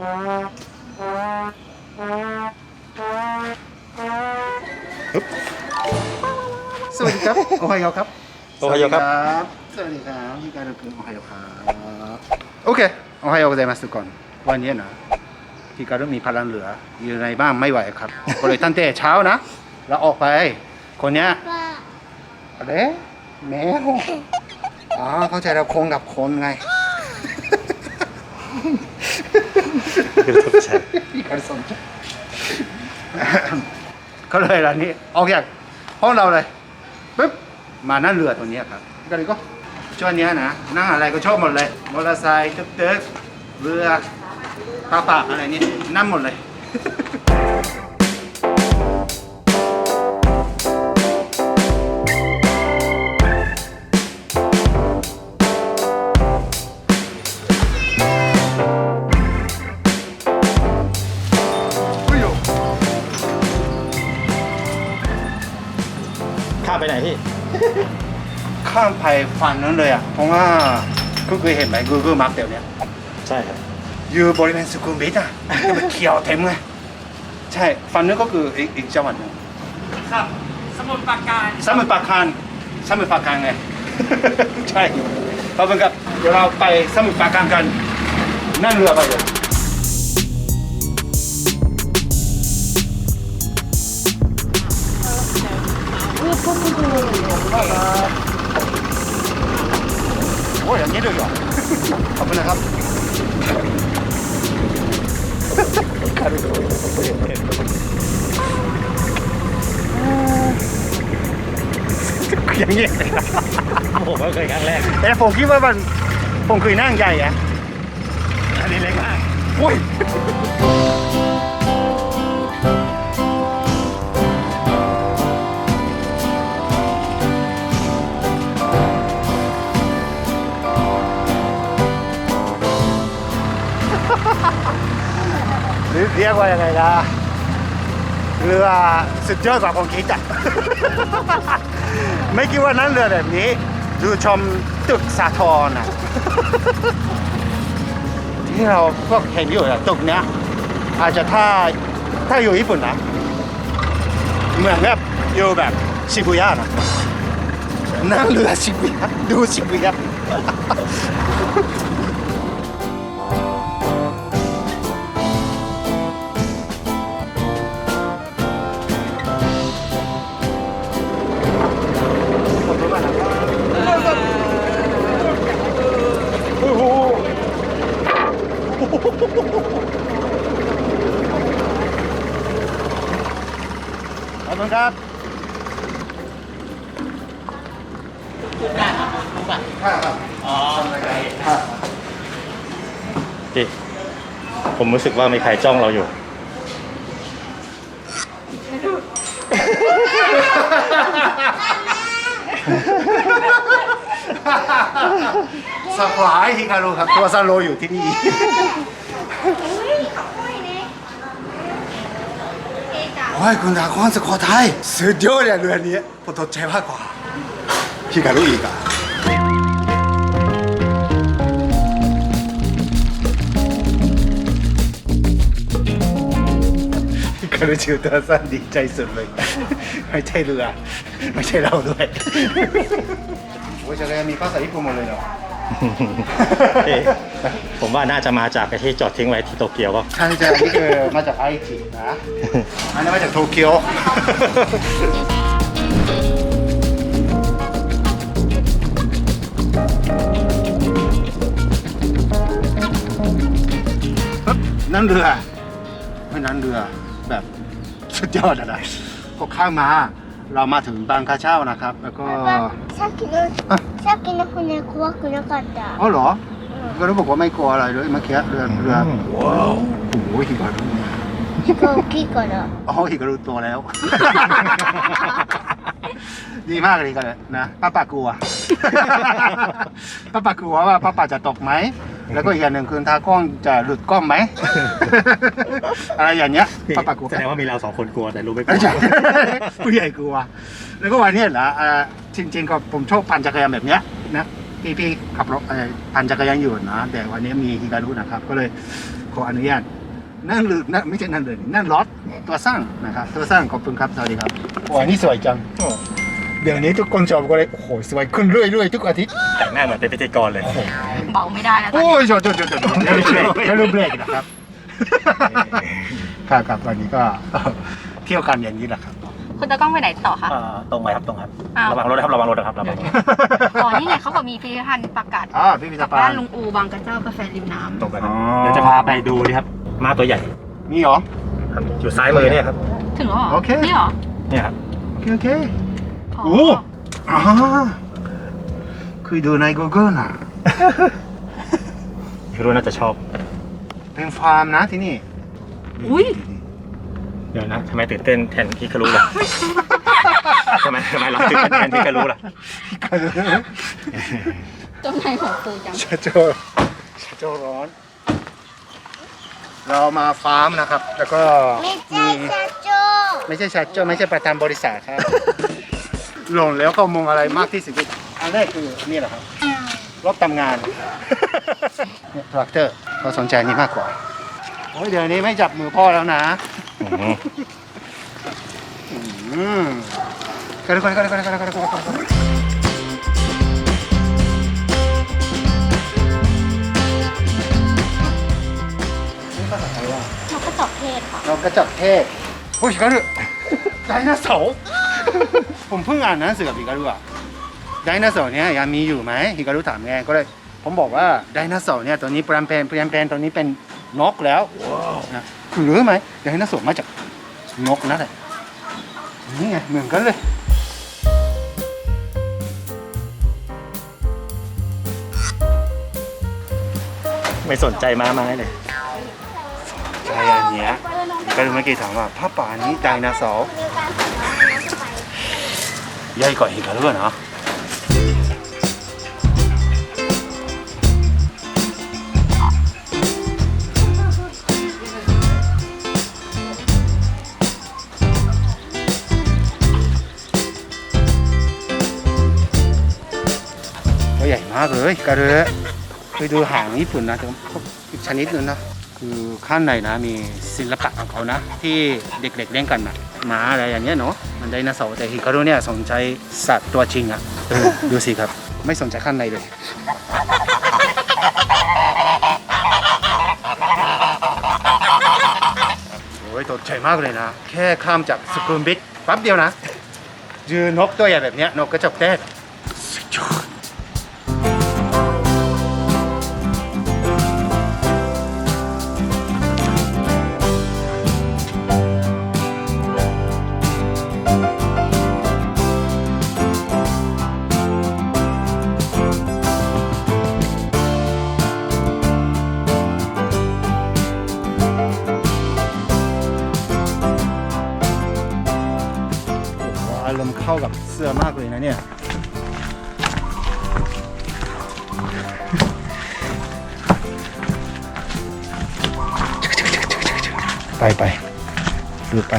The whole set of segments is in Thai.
สวัสดีครับ โอไฮโอครับ โอไฮโอครับ สวัสดีครับที่การดำเนินโอไฮโอครับโอเค โอไฮโอไซมาสุก่อน วันนี้นะที่การมีพลังเหลือ อยู่ในบ้านไม่ไหวครับ ก็เลยตั้งแต่เช้านะ แล้วออกไป คนเนี้ยอะไรแมวอ๋อเข้าใจเราคงกับคนไง พี่การสนก็เลยร้านนี้ออกจากห้องเราเลยปึ๊บมานั่งเรือตัวนี้ครับก็เลยก็ช่วงนี้นะนั่งอะไรก็ชอบหมดเลยมอเตอร์ไซค์ตึ๊กตึ๊กเรือปลาปากอะไรนี่นั่งหมดเลย ฝั่งนั้นเลยอะ เพราะว่าก็เคยเห็นไหม Google Map เดี๋ยวเนี้ยใช่ครับ อยู่บริเวณสุขุมวิทอะก็มันเขียวเต็มไงใช่ฝั่งนั้นก็คืออีกอีกจังหวัดหนึงครับ สมุทรปราการสมุทรปราการสมุทรปราการไง ใช่เพราะเหมือนกับเดี๋ยวเราไปสมุทรปราการกันนั่งเรือไปเลยโอ้ย อย่างนี้ด้วยเหรอขอบคุณนะครับอย่างนี้ผมก็เคยครั้งแรก แต่ผมคิดว่ามันผมเคยนั่งใหญ่อะอันนี้เล็กมากโอ้ย ว่ายังไงล่ะเรือสุดยอดกว่าผมคิดอะ ไม่คิดว่านั้นเรือแบบนี้ ดูชมตึกสาทรอะ ที่เราก็เห็นอยู่อะตึกเนี้ย อาจจะถ้าถ้าอยู่ญี่ปุ่นนะเหมือนแบบอยู่แบบชิบุย่านะนั่งเรือชิบุย่าดูชิบุย่า รู้สึกว่ามีใครจ้องเราอยู่ สปายฮิคารุครับ ตัวซาโลอยู่ที่นี่ โอ้ยคุณดาคอนสกอไทยสุดยอดเลยเรือนี้ผมตกใจมากกว่าฮิคารุอีกอะ ฮิคารุชิวตัวสั้นดีใจสุดเลย ไม่ใช่เรือ ไม่ใช่เราด้วยโอ้ยจะเรือมีภาษาญี่ปุ่นหมดเลยเหรอพี่ผมว่าน่าจะมาจากไอ้ที่จอดทิ้งไว้ที่โตเกียวก็ใช่ใช่อันนี้คือมาจากไอจินะ อันนี้มาจากโตเกียว นั่นเรือ ไม่นั่นเรือแบบสุดยอดอะไรพอข้ามมา เรามาถึงบางคาเช่านะครับ แล้วก็ さっきのさっきの船怖くなかった。 อ๋อเหรอ ก็รู้บอกว่าไม่กลัวอะไรเลยเมื่อกี้เรือเรือว้าวโอ้โหฮิบารุ 気が大きいから。 อ๋อฮิบารุตัวแล้ว ดีมากเลยกันนะป้าปากลัว ป้าปากลัวว่าป้าปาจะตกไหม แล้วก็อีกอย่างหนึ่งคือทากล้องจะหลุดกล้องไหม อะไรอย่างเงี้ยป้าปากลัวแสดงว่ามีเราสองคนกลัวแต่รู้ไม่กลัไม่วใช่ผู้ใหญ่กลัว แล้วก็วันนี้นะอ่าจริงๆก็ผมชอบปั่นจักรยานแบบเนี้ยนะพี่พี่ขับรถเอ่อปั่นจักรยานอยู่นะแต่วันนี้มีฮิการุนะครับ ก็เลยขออนุญาตนั่งเรือนั่งไม่ใช่นั่งเรือนั่งรถตัวสร้างนะครับตัวสร้างขอบคุณครับสวัสดีครับโอ้อันนี้สวยจัง เดี๋ยวนี้ทุกคนชอบก็เลยโอ้โหสวยขึ้นเรื่อยๆทุกอาทิตย์แต่งหน้าเหมือนเป็นพิธีกรเลย เบาไม่ได้นะตอนโอ้นี้ยจดจดจดจดอย่าลืมเบรกอย่าลืมเบรกนะครับครับครับตอนนี้ก็เที่ยวกันอย่างนี้แหละครับ คุณตากล้องไปไหนต่อคะ อ่าตรงไปครับตรงครับอ้าว ระวังรถนะครับระวังรถนะครับระวังรถอ๋อนี่ไงเขาบอกมีพิพิธภัณฑ์ประกาศอ๋อพิพิธจากภับ้าณนฑ์ลุงอูบางกระเจ้ากาแฟริมน้ำตรงไปครับอ๋อเดี๋ยวจะพาไปดูนี่ครับม้าตัวใหญ่นี่เหรอ ครับอยู่ซ้ายมือเนี่ยครับถึงแล้วเหรอโอเค นี่เหรอเนี่ยครับโอเคโอเค โอ้อ่าเคยดูใน Google น่ะ พี่รู้น่าจะชอบ เป็นฟาร์มนะที่นี่อุ้ยเดี๋ยวนะทำไมตื่นเต้นแทนที่คารุล่ะ ทำไมทำไมเราตื่นเต้นแทนที่คารุล่ะจมัไนของปูจังชาโจชาโจร้อน เรามาฟาร์มนะครับ แล้วก็ไม่ใช่ชาโจไม่ใช่ชาโจไม่ใช่ประธานบริษัทครับ หลงแล้วเขามองอะไรมากที่สุดอันแรกคือนี่แหละครับรถทำงานเนี่ยทรัคเตอร์เขาสนใจนี่มากกว่าโอ้ยเดี๋ยวนี้ไม่จับมือพ่อแล้วนะอืมอืมกันกันกันกันกันกันกันนี่ภาษาไทยว่านกกระจอกเทศค่ะเรากระจับเทศโอ้ยฮิการุไดโนเสาร์ ผมเพิ่งอ่านหนังสือกับฮิการุอะไดโนเสาร์เนี่ยยังมีอยู่ไหมฮิการุถามไงก็เลยผมบอกว่าไดโนเสาร์เนี่ยตัวนี้เปลี่ยนแปลงเปลี่ยนแปลงตัวนี้เป็นนกแล้วนะคุณรู้ไหมไดโนเสาร์มาจากนกนั่นแหละนี่ไงเหมือนกันเลยไม่สนใจม้าไม้เลยใช่อันเนี้ยก็เลยเมื่อกี้ถามว่าพ่อป่านี้ไดโนเสาร์ ใหญ่กว่าฮิการุอะเนาะตัวใหญ่มากเลยกระเรือไปดูหางญี่ปุ่นนะแต่ชนิดนึงนะ คือข้างในนะมีศิลปะของเขานะ ที่เด็กๆเล่นกันนะหมาอะไรอย่างเงี้ยเนาะมันไดโนเสาร์แต่ฮิคารุเนี่ยสนใจสัตว์ตัวจริงอะเออดูสิครับ ไม่สนใจข้างในเลยโอ้ยตกใจมากเลยนะ แค่ข้ามจากสกุลบิทแป๊บเดียวนะเจอนกตัวใหญ่แบบเนี้ยนกกระจอกแต้สุ เข้ากับเสื้อมากเลยนะเนี่ย ไปไปดูไป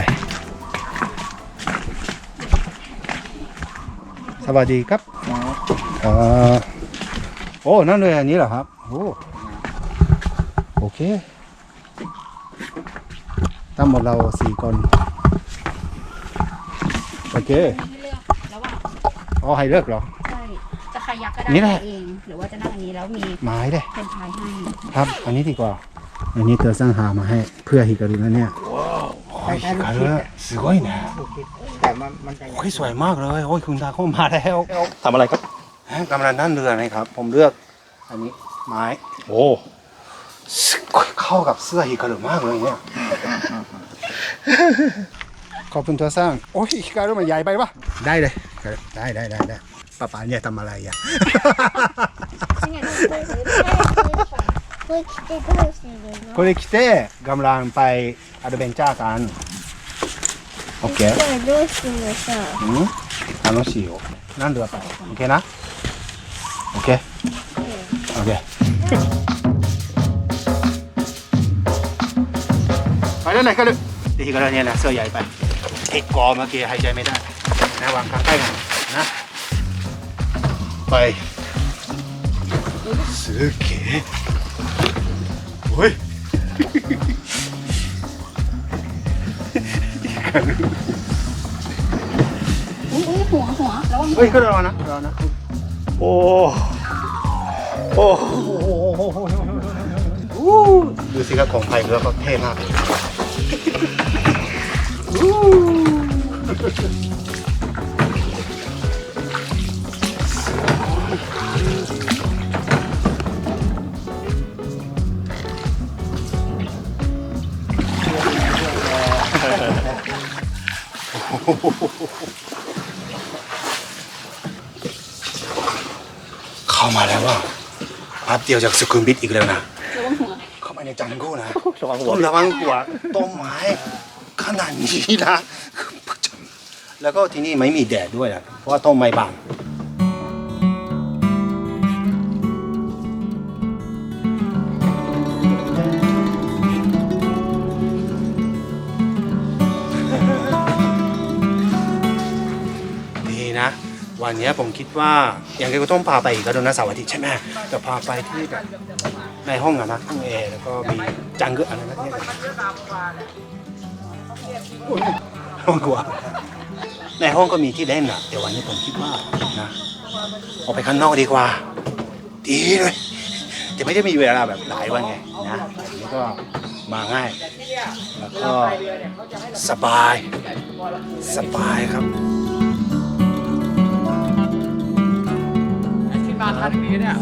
สวัสดีครับเอ่อโอ้ นั่นเลยอันนี้เหรอครับ โอ้โอเค ตั้งหมดเราสี่คน โอเค อ๋อให้เลือกเหรอ ใช่จะขยักก็ได้เอง หรือว่าจะนั่งอันนี้แล้วมีไม้เด้เป็นชายให้ครับ อันนี้ดีกว่า อันนี้เธอสร้างหามาให้เพื่อฮิการุนะเนี่ยโอ้ยฮิการุสวยนะแต่มันโอ้ยสวยมากเลย โอ้ยคุณตาเข้ามาแล้วทำอะไรครับฮะกำลังนั่นเรือนะครับ ผมเลือก อันนี้ไม้โอ้สึกเข้ากับเสื้อฮิการุมากเลยเนี่ย ขอบคุณเตอสร้าง โอ้ยฮิการุมันใหญ่ไปปะได้เลย ได้ได้ได้ได้ป้าป๋าเนี่ยทำอะไรอะこれ着てどうするのここれれ着てガムランไปアドベンチャーกันオッケーどうするのさうん楽ไปよ何度だったら OK な OK OK ไปแล้วไหนกันลูกตีกันแล้วเนี่ยนะเสื้อใหญ่ไปติดกอเมื่อกี้หายใจไม่ได้ นะวางข้าใต้กันนะไปすげえおいอุ๊ยอุ๊ยหัวหัวแล้วเฮ้ยก็รอนะรอนะโอ้โอโหอู้ดูสิครับของไทยแล้วก็เท่มากอู้ เข้ามาแล้วว่าแป๊บเดียวจากสุขุมวิทอีกแล้วนะ ระวังหัวเข้ามาในจังโก้นะ ระวังหัวต้นระวังหัวต้นไม้ขนาดนี้นะ แล้วก็ที่นี่ไม่มีแดดด้วยนะเพราะว่าต้นไม้บาง วันนี้ผมคิดว่าอย่างไรก็ต้องพาไปอีกก็โดนนะเสาร์อาทิตย์ใช่ไหมแต่พาไปที่แบบในห้องอะนะห้องแอร์แล้วก็มีจังเกออะไรนะเนี่ยห้องกลัวในห้องก็มีที่เล่นอะแต่วันนี้ผมคิดว่านะออกไปข้างนอกดีกว่า ดีเลยจะไม่ได้มีเวลาแบบหลายวันไงนะนนี้ก็มาง่าย แล้วก็สบาย สบายครับ ที่มาทันนี้เนี่ย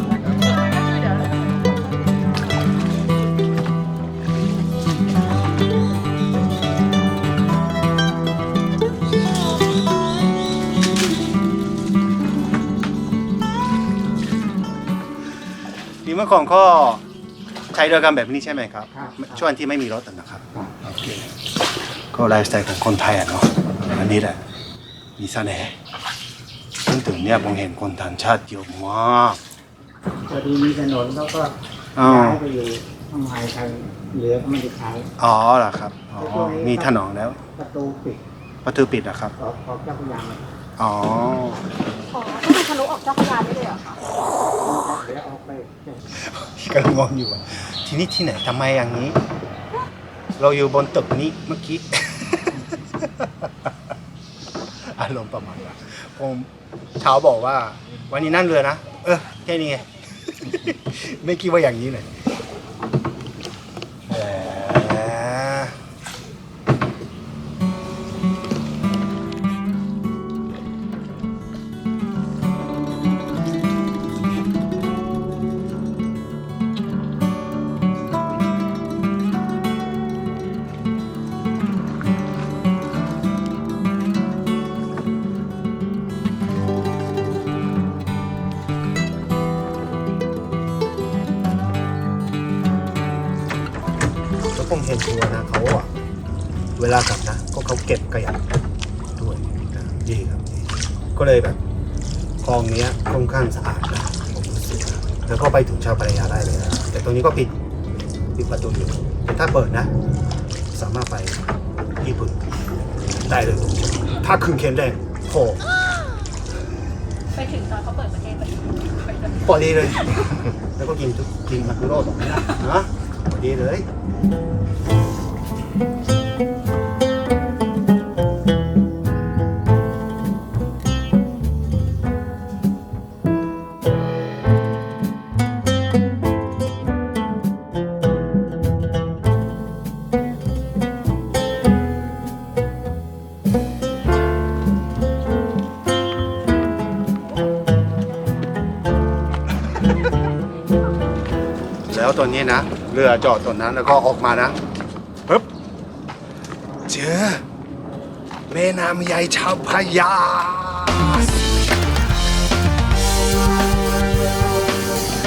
นี่เมื่อก่อนก็ใช้เรือกันแบบนี้ใช่ไหมครับ ช่วงที่ไม่มีรถอะนะครับโอเคก็ไลฟ์สไตล์ของคนไทยอะเนาะอันนี้แหละมีเสน่ห์ซึ่งถึง เนี่ยผมเห็นคนต่างชาติเยอะมากพอดีมีถนนเขาก็อ๋อย้ายไปอยู่ข้างในทางเหลือก็ไม่ได้ใช้อ๋อเหรอครับอ๋อมีถนนแล้ว ประตูปิดประตูปิดนะครับออกออกเจ้าพระยาเลยอ๋ออ๋อต้องไปทะลุออกเจ้าพระยาได้เลยเหรอคะเดี๋ยวออกไปกำลังงงอยู่อะที่นี่ที่ไหนทำไมอย่างนี้ เราอยู่บนตึกนี้เมื่อกี้ อารมณ์ประมาณนั้นผม เช้าบอกว่า วันนี้นั่งเรือนะ เออ แค่นี้ไง ไม่คิดว่าอย่างนี้เลยางสะอาดนะผมรู้สึกนะแล้วก็ไปถึงชาวปรายาได้เลยนะแต่ตรงนี้ก็ปิดปิดประตูอยู่แต่ถ้าเปิดนะ สามารถไปญี่ปุ่นได้เลย ถ้าคืนเคนแดงโผล่ไปถึงตอนเขาเปิดประเทศไปไปเลยพอดีเลย แล้วก็กินทุกกินมาคุโร่ตรงนี้นะนะพอดีเลย แล้วตอนนี้นะ เรือจอดตรงนั้นแล้วก็ออกมานะปึ๊บเจอแม่น้ำใหญ่ชาวพะยา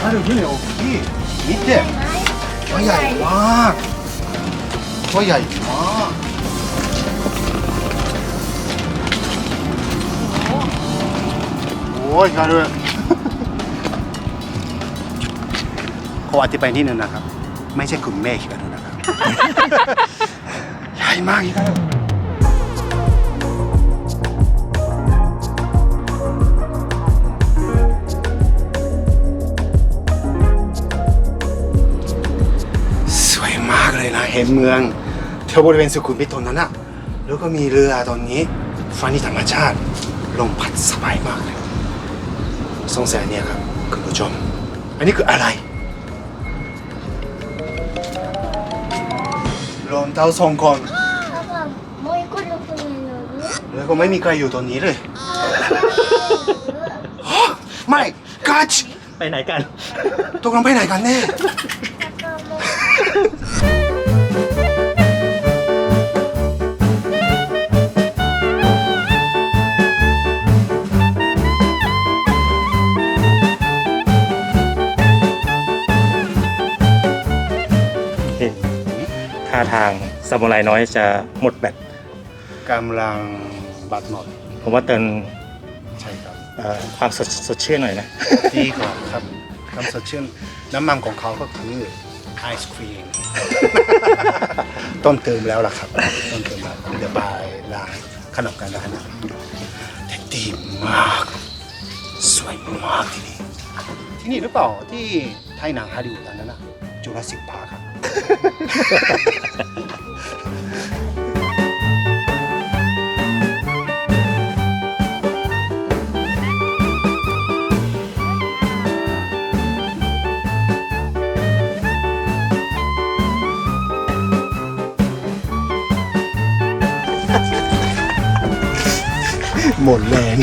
ある船大きい見てตัวใหญ่มากตัวใหญ่มากโอ้ยกันเ ลยขออธิบายนิดนึงนะครับ ไม่ใช่คุณแม่คิดกันนะครับ ใหญ่มากอีกแล้วสวยมากเลยนะเห็นเมืองแถวบริเวณสุขุมวิทตรงนั้นอะแล้วก็มีเรือตอนนี้ฟันนี่ธรรมชาติลมพัดสบายมากเลยสงสัยเนี่ยครับคุณผู้ชม อันนี้คืออะไร รมเท่าสองคนอบแล้วก็ไม่มีใครอยู่ตรงนี้เลยไม่กัชไปไหนกัน ตกลงไปไหนกันแน่ ท่าทางซามูไรน้อยจะหมดแบตกำลังบัดหมดผมว่าเติมใช่ครับเอ่อความสดสดชื่นหน่อยนะ ดีก่อนครับคำสดชื่นน้ำมันของเขาก็คือไอศครีม ต้นเติมแล้วล่ะครับ ต้นเติมแล้วเดี๋ยวไปล้างขนมกันแล้วนะแต่ดีมาก สวยมากที่นี่ ที่นี่หรือเปล่าที่ไทยหนังฮาลิวูดอันนั้นนะจูราสสิกพาร์คครับ หมดแรง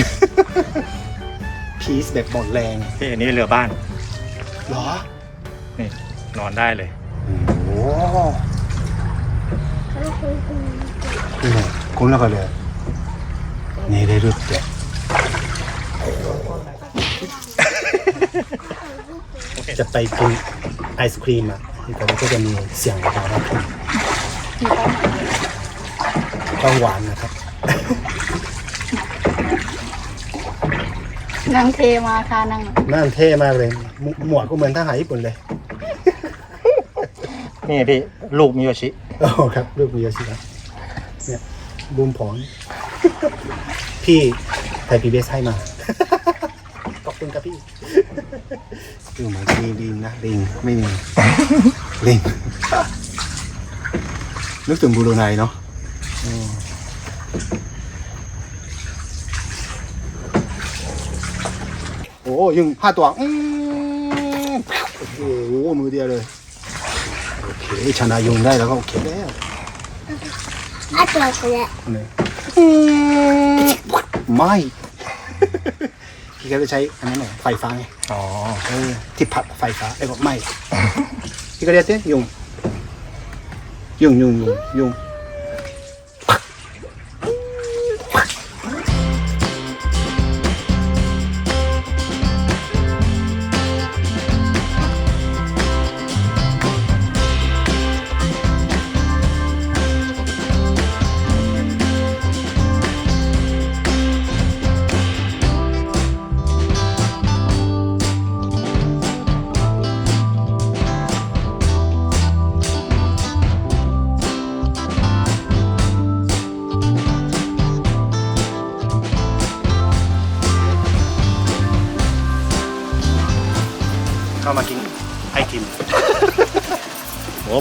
พีซแบบหมดแรงที่อันนี้เรือบ้านเหรอ นี่นอนได้เลย โอ้นี่ไงคุ้มแล้วก็เลยนี่ได้รูปเด็ดจะไปกินไอศครีมอะที่ตอนนี้ก็จะมีเสียงของเรานะครับต้องหวานนะครับนั่งเทมาค่ะนั่งนั่นเท่มากเลยหมหมวกก็เหมือนทหารญี่ปุ่นเลย นี่พี่ลูกมิโยชิ โอ้ครับลูกมีเยอะสิครับเนี่ยบูมผอนพี่ไทยพีบีเอสให้มา ขอบคุณครับพี่ดูเหมือนจะมีลิงนะลิงไม่มีลิงนึกถึงบูโรไนเนาะอืมโอ้ยังห้าตัว อืมโอ้โหมือเดียวเลย โอเคชนะยุงได้แล้วก็โอเคแล้วอาตัวกูแหละเนี่ไม่พี่ก็จะใช้อันนั้นหน่อยไฟฟ้าไงอ๋อที่ผัดไฟฟ้าไอ้บอกไม่พี่ก็เรียกเต้ยุงยุงยุงยุงยุง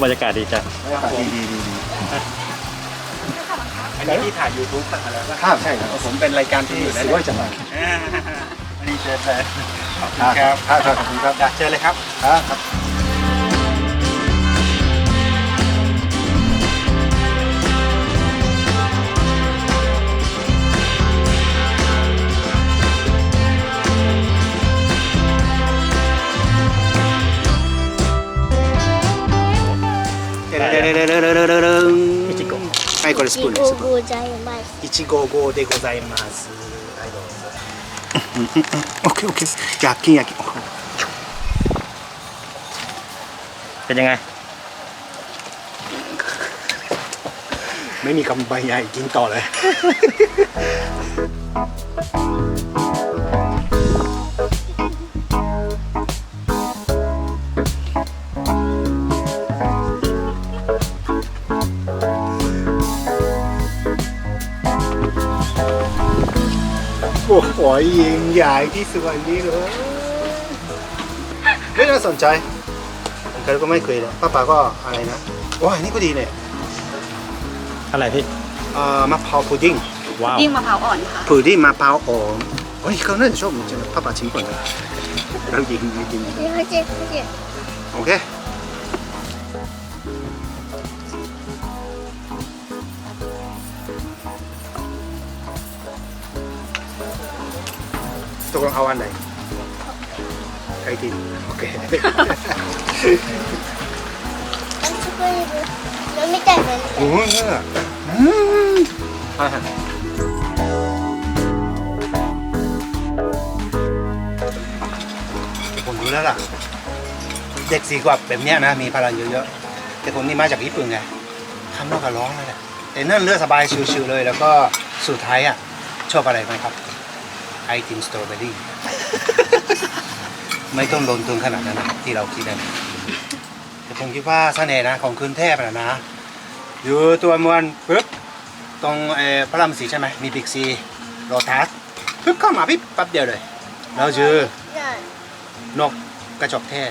บรรยากาศดีจังดีดีดีดีอันนี้ที่ถ่าย YouTube ป่ะอะไรป่ะครับใช่ครับผมเป็นรายการที่อยู่สในวยจังเลยอันนี้เชิญเลยขอบคุณครับครับขอบคุณครับอยากเชิญเลยครับครับ ครับ イチゴはい、これスプーンです。いちごございますいちご号でございます。はい、どうぞ。オッケーオッケーです。焼き焼き。 เป็นยังไง ไม่มีกำใบใหญ่กินต่อเลย โอ้ยยิงใหญ่ที่สุวรนี้เลยไม่น่าสนใจใครก็ไม่เคยเลยป้าป๋าก็อะไรนะว่ายนี่ก็ดีเนี่ยอะไรพี่เอ่อมะพร้าวพุดดิ้งว้าวพุดดิ้งมะพร้าวอ่อนค่ะ พุดดิ้งมะพร้าวอ่อนโอ้ยเขาเน่าชอบจริงๆป้าป๋าชิมก่อนนะเราหยิงหยิงหโอเค เอาอันไหนไอทีโอเคอันซุปอฮีโแล้วไม่แต่งเลยผมรู้แล้วล่ะ เด็กสี่ขวบแบบเนี้ยนะ มีพลังเยอะๆ แต่คนนี้มาจากญี่ปุ่นไงข้างนอกก็ร้องเลยแต่นั่นเลือดสบายชิวๆเลย แล้วก็สุดท้ายอะ ชอบอะไรไหมครับ ไอติมสตรอเบอรี่ ไม่ต้องลงทุนขนาดนั้นนะที่เราคิดนะแต่ผมคิดว่าเสน่ห์นะของคืนเทพนะนะ อยู่ตัวเมืองปึ๊บตรงเอ่อพระรามสีใช่ไหมมีบิ๊กซีโรทัสปึ๊บเข้ามาปิ๊บแป๊บเดียวเลยเราเจอ那นกกระจอกเทศ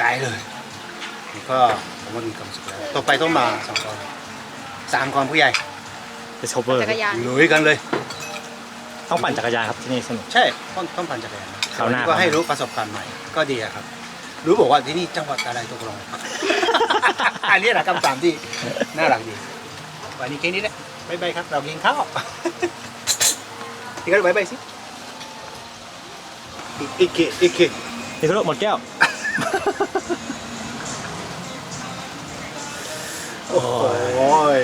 ตายเลยนี่ก็ผมว่ามีความสุขแล้วต่อไปต้องมาสองคนสามคนผู้ใหญ่ไปโชเบอร์จักรยานลุยกันเลย ต้องปั่นจักรยานครับที่นี่สนุก ใช่ต้องต้องปั่นจักรยานนะคราวหน้า ก็ให้รู้ประสบการณ์ใหม่ ก็ดีอะครับ รู้บอกว่าที่นี่จังหวัดอะไรตกลง อันนี้แหละคำถามที่น่ารักดี วันนี้แค่นี้แหละบ๊ายบายครับ เรากินข้าวพี่ก็บ๊ายบายสิอีกอีกทีอีกทีนี่คือหมดแก้ว โอ้ย